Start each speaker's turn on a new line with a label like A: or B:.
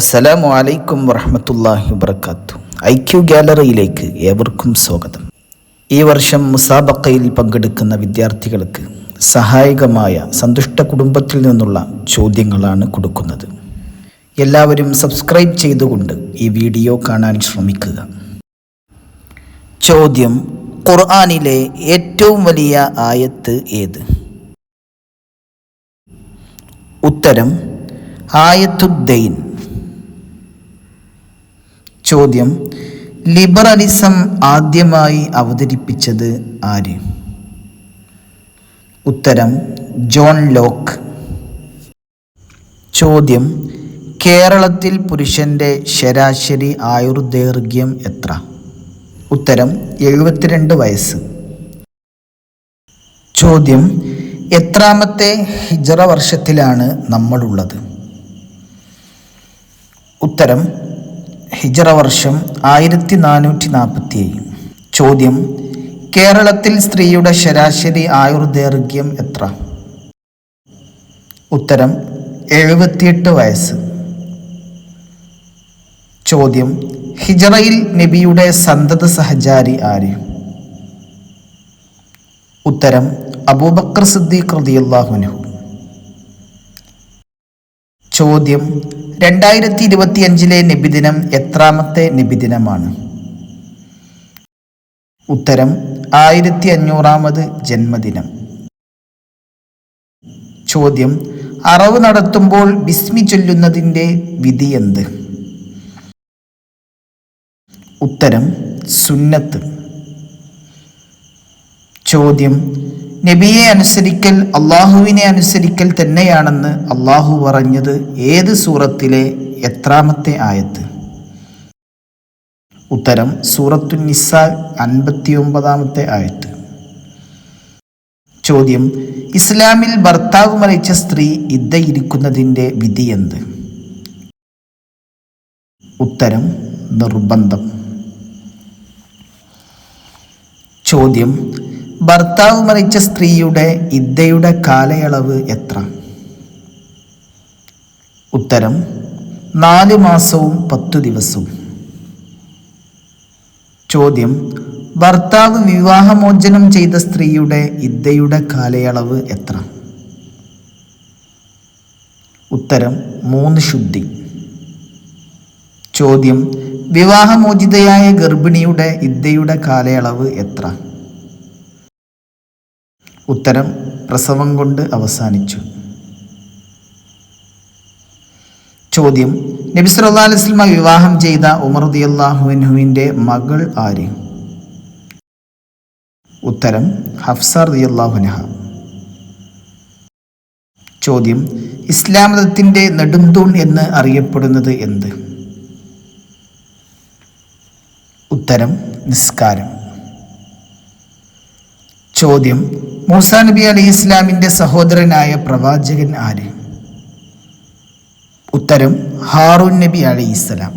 A: അസ്സലാമു അലൈക്കും വറഹമത്തല്ലാഹി വബർക്കാത്തു ഐ ക്യു ഗാലറിയിലേക്ക് ഏവർക്കും സ്വാഗതം. ഈ വർഷം മുസാബക്കയിൽ പങ്കെടുക്കുന്ന വിദ്യാർത്ഥികൾക്ക് സഹായകമായ സന്തുഷ്ട കുടുംബത്തിൽ നിന്നുള്ള ചോദ്യങ്ങളാണ് കൊടുക്കുന്നത്. എല്ലാവരും സബ്സ്ക്രൈബ് ചെയ്തുകൊണ്ട് ഈ വീഡിയോ കാണാൻ ശ്രമിക്കുക. ചോദ്യം ഖുർആാനിലെ ഏറ്റവും വലിയ ആയത്ത് ഏത്? ഉത്തരം ആയത്തുദ്ദൈൻ. ചോദ്യം ലിബറലിസം ആദ്യമായി അവതരിപ്പിച്ചത് ആര്? ഉത്തരം ജോൺ ലോക്ക്. ചോദ്യം കേരളത്തിൽ പുരുഷന്റെ ശരാശരി ആയുർദൈർഘ്യം എത്ര? ഉത്തരം എഴുപത്തിരണ്ട് വയസ്സ്. ചോദ്യം എത്രാമത്തെ ഹിജറ വർഷത്തിലാണ് നമ്മളുള്ളത്? ഉത്തരം ഹിജറ വർഷം ആയിരത്തി നാനൂറ്റി നാൽപ്പത്തി ഏഴ് ചോദ്യം കേരളത്തിൽ സ്ത്രീയുടെ ശരാശരി ആയുർദൈർഘ്യം എത്ര? ഉത്തരം എഴുപത്തിയെട്ട് വയസ്സ്. ചോദ്യം ഹിജറയിൽ നബിയുടെ സന്തത സഹചാരി ആര്? ഉത്തരം അബൂബക്കർ സിദ്ദീഖ് റളിയല്ലാഹുഅൻഹു ചോദ്യം രണ്ടായിരത്തി ഇരുപത്തിയഞ്ചിലെ നബിദിനം എത്രാമത്തെ നബിദിനമാണ്? ഉത്തരം ആയിരത്തി അഞ്ഞൂറാമത് ജന്മദിനം. ചോദ്യം അറവ് നടത്തുമ്പോൾ ബിസ്മി ചൊല്ലുന്നതിന്റെ വിധി എന്ത്? ഉത്തരം സുന്നത്ത്. ചോദ്യം നബിയെ അനുസരിക്കൽ അള്ളാഹുവിനെ അനുസരിക്കൽ തന്നെയാണെന്ന് അള്ളാഹു പറഞ്ഞത് ഏത് സൂറത്തിലെ എത്രാമത്തെ ആയത്ത്? ഉത്തരം സൂറത്തു നിസ അൻപത്തി ഒമ്പതാമത്തെ ആയത്ത്. ചോദ്യം ഇസ്ലാമിൽ ഭർത്താവ് മരിച്ച സ്ത്രീ ഇദ്ദയിരിക്കുന്നതിന്റെ വിധി എന്ത്? ഉത്തരം നിർബന്ധം. ചോദ്യം ഭർത്താവ് മരിച്ച സ്ത്രീയുടെ ഇദ്ദയുടെ കാലയളവ് എത്ര? ഉത്തരം നാല് മാസവും പത്തു ദിവസവും. ചോദ്യം ഭർത്താവ് വിവാഹമോചനം ചെയ്ത സ്ത്രീയുടെ ഇദ്ദയുടെ കാലയളവ് എത്ര? ഉത്തരം മൂന്ന് ശുദ്ധി. ചോദ്യം വിവാഹമോചിതയായ ഗർഭിണിയുടെ ഇദ്ദയുടെ കാലയളവ് എത്ര? ഉത്തരം പ്രസവം കൊണ്ട് അവസാനിച്ചു. ചോദ്യം നബി സല്ലല്ലാഹു അലൈഹി വസല്ലമ വിവാഹം ചെയ്ത ഉമർ റളിയല്ലാഹുവിന്റെ മകൾ ആര്? ഉത്തരം ഹഫ്സ റളിയല്ലാഹു അൻഹ. ചോദ്യം ഇസ്ലാം മതത്തിന്റെ നെടുന്തൂൺ എന്ന് അറിയപ്പെടുന്നത് എന്ത്? ഉത്തരം നിസ്കാരം. ചോദ്യം മൂസ നബി അലി ഇസ്ലാമിന്റെ സഹോദരനായ പ്രവാചകൻ ആര്? ഉത്തരം ഹാറൂൻ നബി അലി ഇസ്ലാം